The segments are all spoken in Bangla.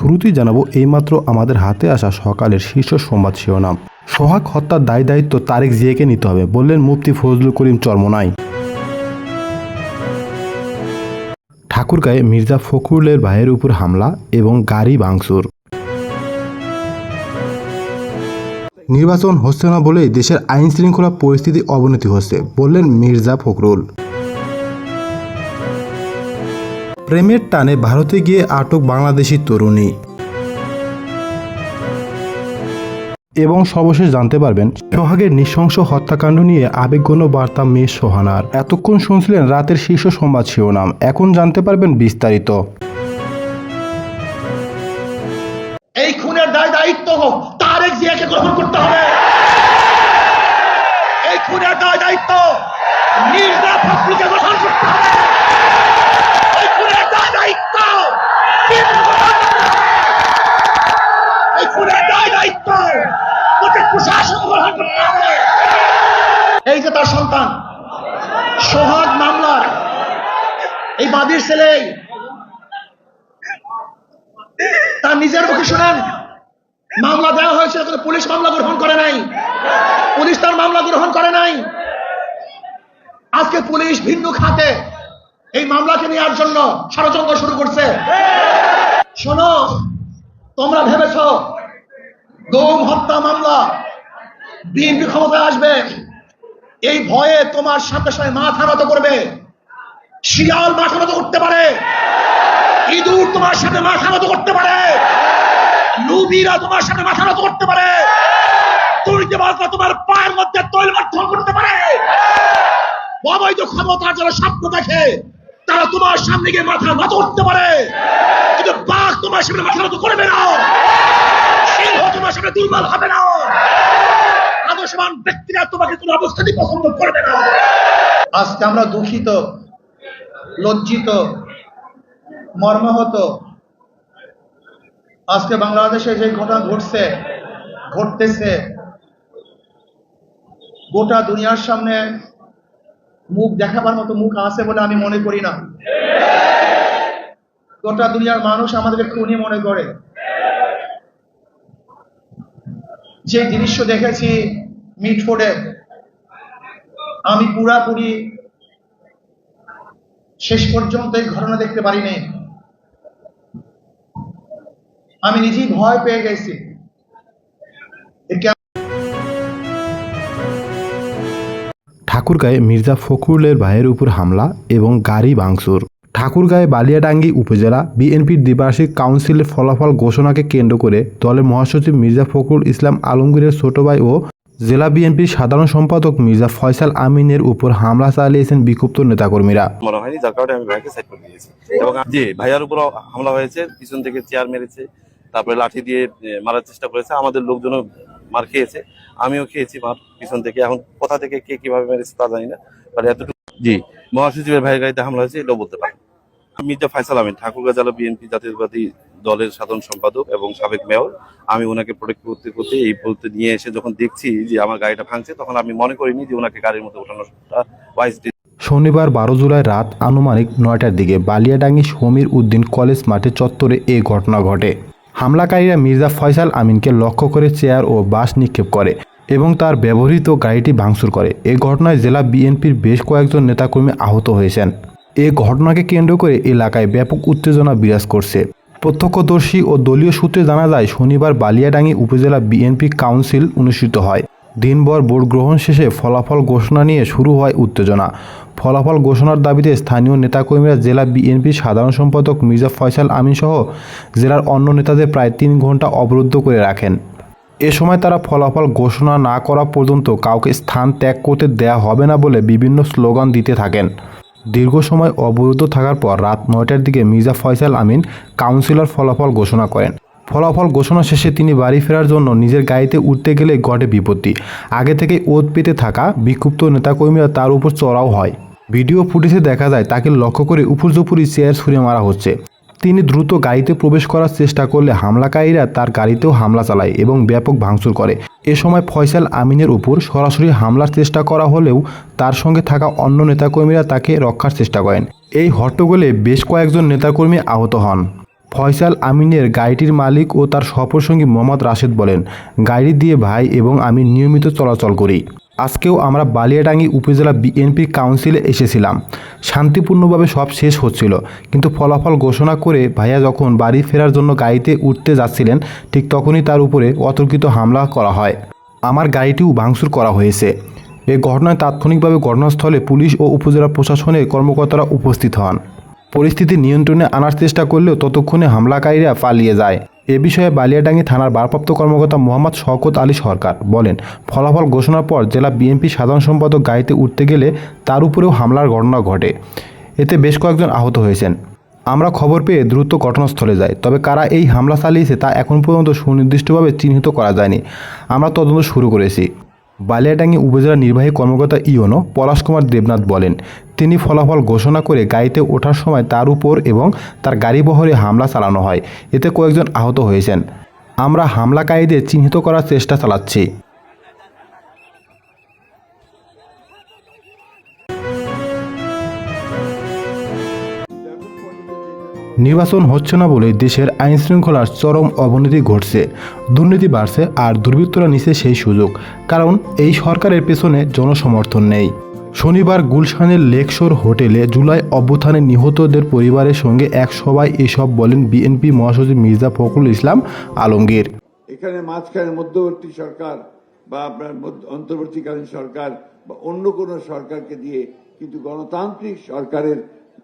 শুরুতেই জানাব, এইমাত্র আমাদের হাতে আসা সকালের শীর্ষ সংবাদ শিরোনাম। সোহাগ হত্যার দায় দায়িত্ব তারেক জিয়াকে নিতে হবে, বললেন মুফতি ফজলুল করিম চরমনাই। ঠাকুরগাঁয়ে মির্জা ফখরুলের ভাইয়ের উপর হামলা এবং গাড়ি ভাঙচুর। নির্বাচন হচ্ছে না বলেই দেশের আইন শৃঙ্খলা পরিস্থিতি অবনতি হচ্ছে, বললেন মির্জা ফখরুল। প্রেমের টানে ভারতে গিয়ে আটক বাংলাদেশি তরুণী। এবং সর্বশেষ জানতে পারবেন, সোহাগের নৃশংস হত্যাকাণ্ড নিয়ে আবেগঘন বার্তা মেয়ে সোহানার। এতক্ষণ শুনছিলেন রাতের শীর্ষ সংবাদ শিরোনাম, এখন জানতে পারবেন বিস্তারিত। ছেলেই তার নিজের মুখে শুনেন, মামলা দেওয়া হয়েছিল, কিন্তু পুলিশ মামলা গ্রহণ করে নাই। পুলিশ তার মামলা গ্রহণ করে নাই। আজকে পুলিশ ভিন্ন খাতে এই মামলাকে নেওয়ার জন্য ষড়যন্ত্র শুরু করছে। শোনো, তোমরা ভেবেছ গৌম হত্যা মামলা বিএনপি ক্ষমতায় আসবে। এই ভয়ে তোমার সাথে সাথে মাথা নত করবে। শিয়াল মাথা নত করতে পারে। ইঁদুর তোমার সাথে মাথা নত করতে পারে। লুবিরা তোমার সাথে মাথা নত করতে পারে। দুর্নীতিবাজরা তোমার পায়ের মধ্যে তৈল মাধ্যম করতে পারে। অবৈধ ক্ষমতার যারা স্বপ্ন দেখে, তারা তোমার সামনে গিয়ে মাথা নত করতে পারে। কিন্তু বাঘ তোমার সামনে মাথা নত করবে না। সিংহ তোমার সামনে দুর্বল হবে না। আদর্শবান ব্যক্তিরা তোমাকে কোনো অবস্থাতেই পছন্দ করবে না। আজকে আমরা দুঃখিত। লজ্জিত, মর্মাহত। আজকে বাংলাদেশে যে ঘটনা ঘটছে, ঘটতেছে, গোটা দুনিয়ার সামনে মুখ দেখাবার মতো মুখ আছে বলে আমি মনে করি না। গোটা দুনিয়ার মানুষ আমাদেরকে খুনি মনে করে। যে দৃশ্য দেখেছি মিটফোর্ডে, আমি পুরাপুরি শেষ পর্যন্ত এই ঘটনা দেখতে পারিনি। আমি নিজেই ভয় পেয়ে গেছি। ঠাকুরগাঁয়ে মির্জা ফখরুলের ভাইয়ের উপর হামলা এবং গাড়ি ভাঙচুর। ঠাকুরগাঁয়ে বালিয়াডাঙ্গি উপজেলা বিএনপির দ্বিবার্ষিক কাউন্সিলের ফলাফল ঘোষণাকে কেন্দ্র করে দলের মহাসচিব মির্জা ফখরুল ইসলাম আলমগীরের ছোট ভাই ও জেলা বিএনপির সাধারণ সম্পাদক মির্জা ফয়সাল আমিনের উপর হামলা চালিয়েছেন বিক্ষুব্ধ নেতাকর্মীরা। মনে হয়নি, যার কারণে আমি ভাইকে সাইড করে দিয়েছি এবং জি, ভাইয়ার উপর হামলা হয়েছে, পিছন থেকে চেয়ার মেরেছে, তারপরে লাঠি দিয়ে মারার চেষ্টা করেছে, আমাদের লোকজনও মার খেয়েছে, আমিও খেয়েছি মার পিছন থেকে। এখন কোথা থেকে কে কীভাবে মেরেছে তা জানি না এতটুকু জি, মহাসচিবের ভাইয়ের গাড়িতে হামলা হয়েছে, এটাও বলতে পারেন। যা ফাইসাল আমিন ঠাকুরগাঁ জেলা বিএনপি জাতীয়বাদী দলের সাধারণ সম্পাদক এবং সাবেক মেয়র। আমি ওনাকে প্রোটেক্ট করতে করতে এই বলতে নিয়ে এসে যখন দেখছি যে আমার গাড়িটা ভাঙছে, তখন আমি মনে করিনি যে ওনাকে গাড়ির মধ্যে ওঠানোটা শনিবার বারো জুলাই রাত আনুমানিক নয়টার দিকে বালিয়াডাঙ্গি সমীর উদ্দিন কলেজ মাঠে চত্বরে এ ঘটনা ঘটে। হামলাকারীরা মির্জা ফয়সাল আমিনকে লক্ষ্য করে চেয়ার ও বাস নিক্ষেপ করে এবং তার ব্যবহৃত গাড়িটি ভাঙচুর করে। এ ঘটনায় জেলা বিএনপির বেশ কয়েকজন নেতাকর্মী আহত হয়েছেন। এ ঘটনাকে কেন্দ্র করে এলাকায় ব্যাপক উত্তেজনা বিরাজ করছে। প্রত্যক্ষদর্শী ও দলীয় সূত্রে জানা যায়, শনিবার বালিয়াডাঙ্গি উপজেলা বিএনপি কাউন্সিল অনুষ্ঠিত হয়। দিনভর ভোট গ্রহণ শেষে ফলাফল ঘোষণা নিয়ে শুরু হয় উত্তেজনা। ফলাফল ঘোষণার দাবিতে স্থানীয় নেতাকর্মীরা জেলা বিএনপির সাধারণ সম্পাদক মির্জা ফয়সাল আমিন সহ জেলার অন্য নেতাদের প্রায় তিন ঘণ্টা অবরুদ্ধ করে রাখেন। এ সময় তারা ফলাফল ঘোষণা না করা পর্যন্ত কাউকে স্থান ত্যাগ করতে দেয়া হবে না বলে বিভিন্ন স্লোগান দিতে থাকেন। দীর্ঘ সময় অবরুদ্ধ থাকার পর রাত নয়টার দিকে মির্জা ফয়সাল আমিন কাউন্সিলর ফলাফল ঘোষণা করেন। ফলাফল ঘোষণা শেষে তিনি বাড়ি ফেরার জন্য নিজের গাড়িতে উঠতে গেলে ঘটে বিপত্তি। আগে থেকে ওত পেতে থাকা বিক্ষুব্ধ নেতাকর্মীরা তার উপর চড়াও হয়। ভিডিও ফুটেজে দেখা যায় তাকে লক্ষ্য করে উপর্যুপুরি চেয়ার ছুঁড়ে মারা হচ্ছে। তিনি দ্রুত গাড়িতে প্রবেশ করার চেষ্টা করলে হামলাকারীরা তার গাড়িতেও হামলা চালায় এবং ব্যাপক ভাঙচুর করে। এ সময় ফয়সাল আমিনের উপর সরাসরি হামলার চেষ্টা করা হলেও তার সঙ্গে থাকা অন্য নেতাকর্মীরা তাকে রক্ষার চেষ্টা করেন। এই হট্টগোলে বেশ কয়েকজন নেতাকর্মী আহত হন। ফয়সাল আমিনের গাড়িটির মালিক ও তার সফরসঙ্গী মোহাম্মদ রাশেদ বলেন, গাড়ি দিয়ে ভাই এবং আমি নিয়মিত চলাচল করি। আজকেও আমরা বালিয়াডাঙ্গি উপজেলা বিএনপি কাউন্সিলে এসেছিলাম। শান্তিপূর্ণভাবে সব শেষ হচ্ছিল। কিন্তু ফলাফল ঘোষণা করে ভাইয়া যখন বাড়ি ফেরার জন্য গাড়িতে উঠতে যাচ্ছিলেন, ঠিক তখনই তার উপরে অতর্কিত হামলা করা হয়। আমার গাড়িটিও ভাঙচুর করা হয়েছে। এ ঘটনায় তাৎক্ষণিকভাবে ঘটনাস্থলে পুলিশ ও উপজেলা প্রশাসনের কর্মকর্তারা উপস্থিত হন। পরিস্থিতি নিয়ন্ত্রণে আনার চেষ্টা করলেও ততক্ষণে হামলাকারীরা পালিয়ে যায়। এ বিষয়ে বালিয়াডাঙ্গি থানার ভারপ্রাপ্ত কর্মকর্তা মোহাম্মদ শওকত আলী সরকার বলেন, ফলাফল ঘোষণার পর জেলা বিএনপি সাধারণ সম্পাদক গাড়িতে উঠতে গেলে তার উপরেও হামলার ঘটনা ঘটে। এতে বেশ কয়েকজন আহত হয়েছেন। আমরা খবর পেয়ে দ্রুত ঘটনাস্থলে যাই, তবে কারা এই হামলা চালিয়েছে তা এখন পর্যন্ত সুনির্দিষ্টভাবে চিহ্নিত করা যায়নি। আমরা তদন্ত শুরু করেছি। বালিয়াডাঙ্গি উপজেলা নির্বাহী কর্মকর্তা ইওনো পলাশ কুমার দেবনাথ বলেন, তিনি ফলাফল ঘোষণা করে গাড়িতে ওঠার সময় তার উপর এবং তার গাড়িবহরে হামলা চালানো হয়। এতে কয়েকজন আহত হয়েছেন। আমরা হামলাকারীদের চিহ্নিত করার চেষ্টা চালাচ্ছি। নির্বাচন হচ্ছে না বলে দেশের আইন শৃঙ্খলার চরম অবনতি ঘটছে। দুর্নীতি বাড়ছে আর দুর্বৃত্তরা নিচ্ছে সেই সুযোগ। কারণ এই সরকারের পেছনে জনসমর্থন নেই। শনিবার গুলশানের লেকশোর হোটেলে জুলাই অভ্যুত্থানে নিহতদের পরিবারের সঙ্গে এক সভায় এসব বলেন বিএনপি মহাসচিব মির্জা ফখরুল ইসলাম আলমগীর। এখানে মাঝখানে মধ্যবর্তী সরকার বা আপনার অন্তর্বর্তীকালীন সরকার বা অন্য কোনো সরকারকে দিয়ে কিন্তু গণতান্ত্রিক সরকারের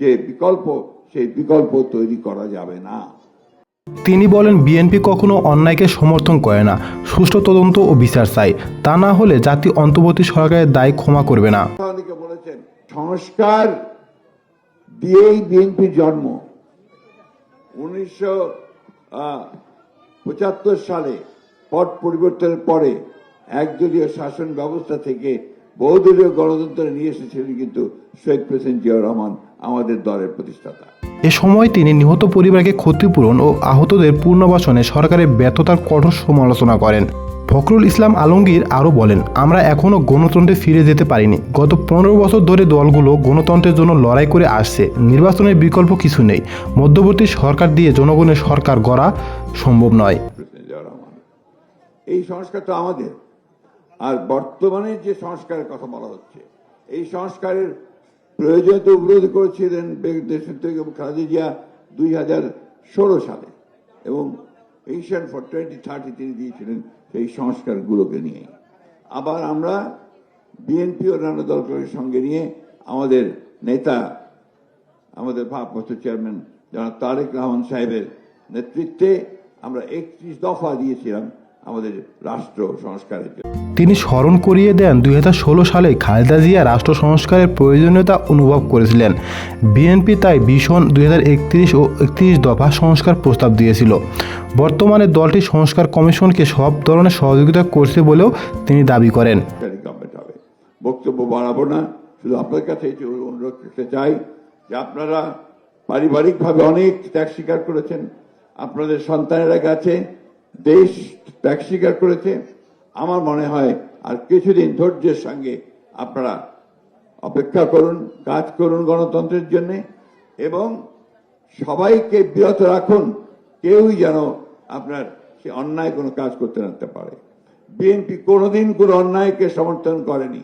যে বিকল্প সেই বিকল্প তৈরি করা যাবে না। তিনি বলেন বিএনপি কখনো অন্যায়কে সমর্থন করে না। সুষ্ঠু তদন্ত ও বিচার চাই। তা না হলে জাতি অন্তর্বর্তী সরকারের দায় ক্ষমা করবে না। বলেছেন সংস্কার দিয়েই বিএনপির জন্ম। উনিশশো পঁচাত্তর সালে পট পরিবর্তনের পরে একদলীয় শাসন ব্যবস্থা থেকে বহুদলীয় গণতন্ত্র নিয়ে এসেছিলেন কিন্তু শহীদ প্রেসিডেন্ট জিয়াউর রহমান আমাদের দলের প্রতিষ্ঠাতা। এ সময় তিনি নিহত পরিবারকে ক্ষতিপূরণ ও আহতদের পুনর্বাসনে সরকারের ব্যর্থতার কঠোর সমালোচনা করেন। ফখরুল ইসলাম আলমগীর আরও বলেন, আমরা এখনও গণতন্ত্রে ফিরে যেতে পারিনি। গত পনেরো বছর ধরে দলগুলো গণতন্ত্রের জন্য লড়াই করে আসছে। নির্বাচনের বিকল্প কিছু নেই। মধ্যবর্তী সরকার দিয়ে জনগণের সরকার গড়া সম্ভব নয়। এই সংস্কার তো আমাদের। আর বর্তমানে যে সংস্কারের কথা বলা হচ্ছে, এই সংস্কারের প্রয়োজনীয়তা উপরোধ করেছিলেন বে- দেশের থেকে খালেদা জিয়া দুই হাজার ষোলো সালে। এবং ভিশন ফর টোয়েন্টি থার্টি তিনি দিয়েছিলেন সেই সংস্কারগুলোকে নিয়ে। আবার আমরা বিএনপি ও অন্যান্য দলগুলোর সঙ্গে নিয়ে আমাদের নেতা, আমাদের ভারপ্রাপ্ত চেয়ারম্যান জনাব তারেক রহমান সাহেবের নেতৃত্বে আমরা একত্রিশ দফা দিয়েছিলাম। আমাদের রাষ্ট্র সংস্কারের জন্য। তিনি স্মরণ করিয়ে দেন দু হাজার ষোলো সালে খালেদা জিয়া রাষ্ট্র সংস্কারের প্রয়োজনীয়তা অনুভব করেছিলেন। বিএনপি তাই ভীষণ দুই হাজার একত্রিশ ও একত্রিশ দফা সংস্কার প্রস্তাব দিয়েছিল। বর্তমানে দলটি সংস্কার কমিশনকে সব ধরনের সহযোগিতা করছে বলেও তিনি দাবি করেন। বক্তব্য বাড়াবো না। শুধু আপনার কাছে অনুরোধ করতে চাই যে আপনারা পারিবারিকভাবে অনেক ত্যাগ স্বীকার করেছেন। আপনাদের সন্তানেরা কাছে দেশ ত্যাগ স্বীকার করেছে। আমার মনে হয় আর কিছুদিন ধৈর্যের সঙ্গে আপনারা অপেক্ষা করুন, কাজ করুন গণতন্ত্রের জন্য এবং সবাইকে বিরত রাখুন। কেউই যেন আপনার সে অন্যায় কোনো কাজ করতে না পারে। বিএনপি কোনোদিন কোনো অন্যায়কে সমর্থন করেনি।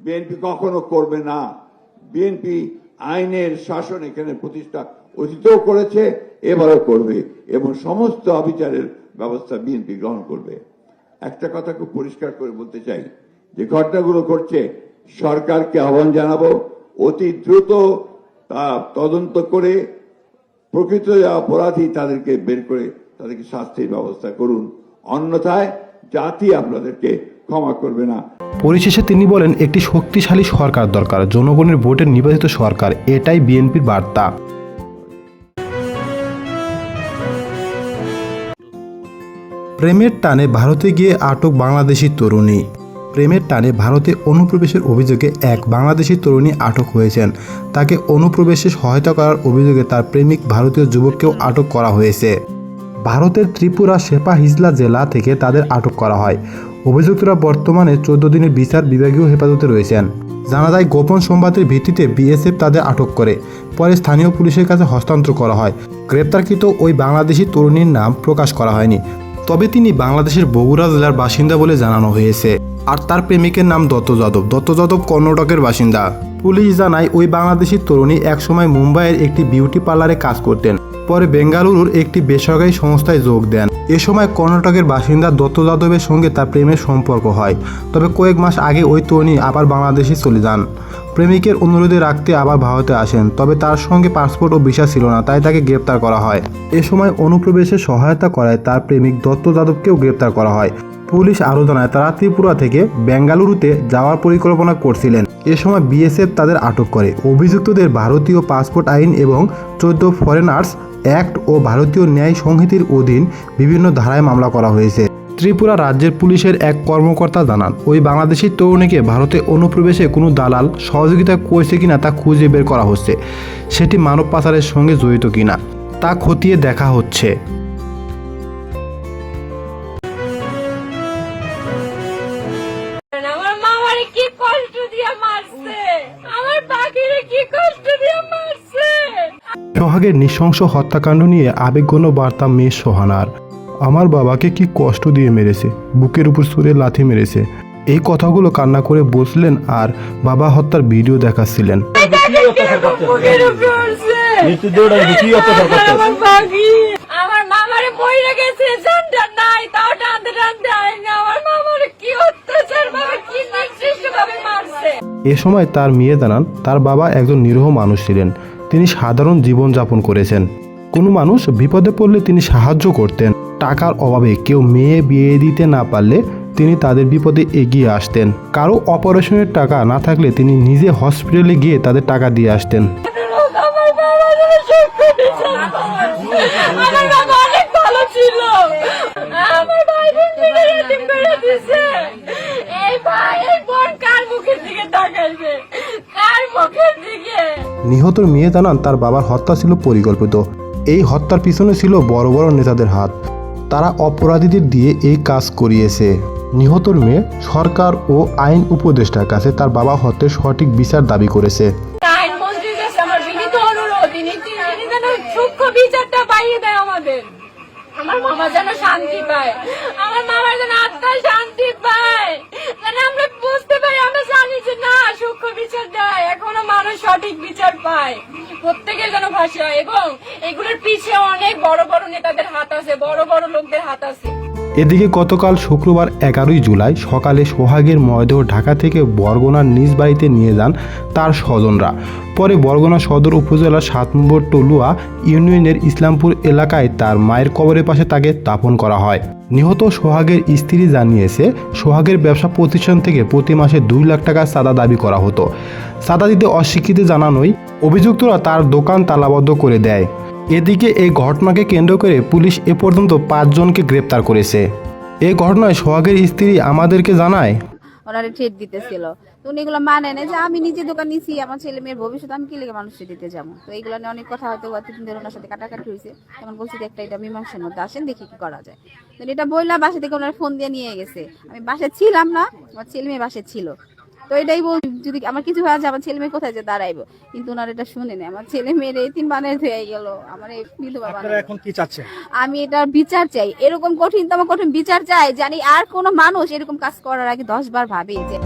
বিএনপি কখনো করবে না। বিএনপি আইনের শাসন এখানে প্রতিষ্ঠা অতীতও করেছে, এবারও করবে এবং সমস্ত অবিচারের ব্যবস্থা বিএনপি গ্রহণ করবে। একটা কথা খুব পরিষ্কার করে বলতে চাই, যে ঘটনাগুলো করছে সরকারকে আহ্বান জানাব, অতি দ্রুত তা তদন্ত করে প্রকৃত অপরাধী তাদেরকে বের করে তাদেরকে শাস্তির ব্যবস্থা করুন। অন্যথায় জাতি আপনাদেরকে ক্ষমা করবে না। পরিশেষে তিনি বলেন, একটি শক্তিশালী সরকার দরকার, জনগণের ভোটের নির্বাচিত সরকার, এটাই বিএনপির বার্তা। প্রেমের টানে ভারতে গিয়ে আটক বাংলাদেশি তরুণী। প্রেমের টানে ভারতে অনুপ্রবেশের অভিযোগে এক বাংলাদেশি তরুণী আটক হয়েছেন। তাকে অনুপ্রবেশে সহায়তা করার অভিযোগে তার প্রেমিক ভারতীয় যুবককেও আটক করা হয়েছে। ভারতের ত্রিপুরা সেপা হিজলা জেলা থেকে তাদের আটক করা হয়। অভিযুক্তরা বর্তমানে চোদ্দ দিনের বিচার বিভাগীয় হেফাজতে রয়েছেন। জানা যায়, গোপন সংবাদের ভিত্তিতে বিএসএফ তাদের আটক করে। পরে স্থানীয় পুলিশের কাছে হস্তান্তর করা হয়। গ্রেপ্তারকৃত ওই বাংলাদেশি তরুণীর নাম প্রকাশ করা হয়নি। তবে তিনি বাংলাদেশের বগুড়া জেলার বাসিন্দা বলে জানানো হয়েছে। আর তার প্রেমিকের নাম দত্ত যাদব। দত্ত যাদব কর্ণাটকের বাসিন্দা। পুলিশ জানায়, ওই বাংলাদেশি তরুণী একসময় মুম্বাইয়ের একটি বিউটি পার্লারে কাজ করতেন। পরে বেঙ্গালুরুর একটি বেসরকারি সংস্থায় যোগ দেন। এ সময় কর্ণাটকের বাসিন্দা দত্ত যাদবের সঙ্গে তার প্রেমের সম্পর্ক হয়। তবে কয়েক মাস আগে ওই তরুণী আবার বাংলাদেশে চলে যান। প্রেমিকের অনুরোধে রাখতে আবার ভারতে আসেন, তবে তার সঙ্গে পাসপোর্ট ও ভিসা ছিল না, তাই তাকে গ্রেপ্তার করা হয়। এ সময় অনুপ্রবেশে সহায়তা করায় তার প্রেমিক দত্ত যাদবকেও গ্রেপ্তার করা হয়। পুলিশ আরও জানায় তারা ত্রিপুরা থেকে বেঙ্গালুরুতে যাওয়ার পরিকল্পনা করছিলেন। এ সময় বিএসএফ তাদের আটক করে। অভিযুক্তদের ভারতীয় পাসপোর্ট আইন এবং চোদ্দ ফরেনার্স অ্যাক্ট ও ভারতীয় ন্যায় সংহিতির অধীন বিভিন্ন ধারায় মামলা করা হয়েছে। ত্রিপুরা রাজ্যের পুলিশের এক কর্মকর্তা জানান ওই বাংলাদেশি তরুণীকে ভারতে অনুপ্রবেশে কোনো দালাল সহযোগিতা করছে কিনা তা খুঁজে বের করা হচ্ছে। সেটি মানব পাচারের সঙ্গে জড়িত কিনা তা খতিয়ে দেখা হচ্ছে। সোহাগের নৃশংস হত্যাকাণ্ড নিয়ে আবেগঘন বার্তা মেয়ে সোহানার। আমার বাবাকে কি কষ্ট দিয়ে মেরেছে? বুকের উপর সুরে লাথি মেরেছে। এই কথাগুলো কান্না করে বসলেন আর বাবা হত্যার ভিডিও দেখাচ্ছিলেন। বুকের উপরে উঠছে। আমার মামারে বইরে গেছে জানটা নাই তাও টানতে টানতে আমার মামারে কি অত্যাচার ভাবে কি নির্দিষ্ট মারছে? এ সময় তার মেয়ে জানান তার বাবা একজন নিরীহ মানুষ ছিলেন। তিনি সাধারণ জীবনযাপন করেছেন। কোনো মানুষ বিপদে পড়লে তিনি সাহায্য করতেন। টাকার অভাবে কেউ মেয়ে বিয়ে দিতে না পারলে তিনি তাদের বিপদে এগিয়ে আসতেন। কারও অপারেশনের টাকা না থাকলে তিনি নিজে হসপিটালে গিয়ে তাদের টাকা দিয়ে আসতেন। নিহতর মেয়ে জানান তার বাবার হত্যা ছিল পরিকল্পিত। এই হত্যার পিছনে ছিল বড় বড় নেতাদের হাত। তারা অপরাধীদের দিয়ে এই কাজ করিয়েছে। নিহতর মেয়ে সরকার ও আইন উপদেষ্টার কাছে তার বাবা হত্যার সঠিক বিচার দাবি করেছে। আমার মামা যেন শান্তি পায়। আমার মামার যেন আত্মায় শান্তি পায় যেন আমরা বুঝতে পারি, আমরা জানি যে না, সূক্ষ্ম বিচার দেয়। এখনও মানুষ সঠিক বিচার পায়। প্রত্যেকের যেন ভাষা এবং এগুলোর পিছে অনেক বড় বড় নেতাদের হাত আছে, বড় বড় লোকদের হাত আছে। এদিকে গতকাল শুক্রবার এগারোই জুলাই সকালে সোহাগের মরদেহ ঢাকা থেকে বরগুনার নিজ বাড়িতে নিয়ে যান তার স্বজনরা। পরে বরগুনা সদর উপজেলার সাত নম্বর টলুয়া ইউনিয়নের ইসলামপুর এলাকায় তার মায়ের কবরের পাশে তাকে দাফন করা হয়। নিহত সোহাগের স্ত্রী জানিয়েছে, সোহাগের ব্যবসা প্রতিষ্ঠান থেকে প্রতি মাসে দুই লাখ টাকা চাঁদা দাবি করা হতো। চাঁদা দিতে অস্বীকৃতি জানানোই অভিযুক্তরা তার দোকান তালাবদ্ধ করে দেয়। এদিকে এই ঘটনাকে কেন্দ্র করে পুলিশ এ পর্যন্ত পাঁচজনকে গ্রেপ্তার করেছে। এই ঘটনায় সোহাগের স্ত্রী আমাদেরকে জানায়, ওনারে ট্রিট দিতেছিল। তো উনি এগুলো মানে না যে আমি নিজে দোকান নিছি, আমার ছেলে মেয়ের ভবিষ্যৎ, আমি কি লেগে মানুষকে দিতে যাব? তো এইগুলো নিয়ে অনেক কথা হয়তো এতদিন ধরে ওনার সাথে কাটাকাটি হয়েছে। তখন বলছি যে একটা এটা মীমাংসার মধ্যে আসেন, দেখি কি করা যায়। তো এটা বললাম বাসা থেকে ওনার ফোন দিয়ে নিয়ে গেছে। আমি বাসায় ছিলাম না, আমার ছেলে মেয়ে বাসায় ছিল। তো এটাই বল যদি আমার কিছু হয়ে যায় আমার ছেলে মেয়ে কোথায় যে দাঁড়াইবো? কিন্তু ওনার এটা শুনে নেই। আমার ছেলে মেয়ের এই তিন বানের হয়ে গেল। আমার এই বিধবা বানায় এখন কি চাচ্ছেন? আমি এটার বিচার চাই। এরকম কঠিন কঠিনতম কঠিন বিচার চাই জানি আর কোনো মানুষ এরকম কাজ করার আগে দশ বার ভাবে যে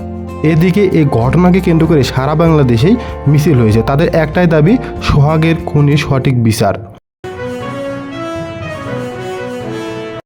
এদিকে এই ঘটনাকে কেন্দ্র করে সারা বাংলাদেশেই মিছিল হয়েছে। তাদের একটাই দাবি সোহাগের খুনির সঠিক বিচার।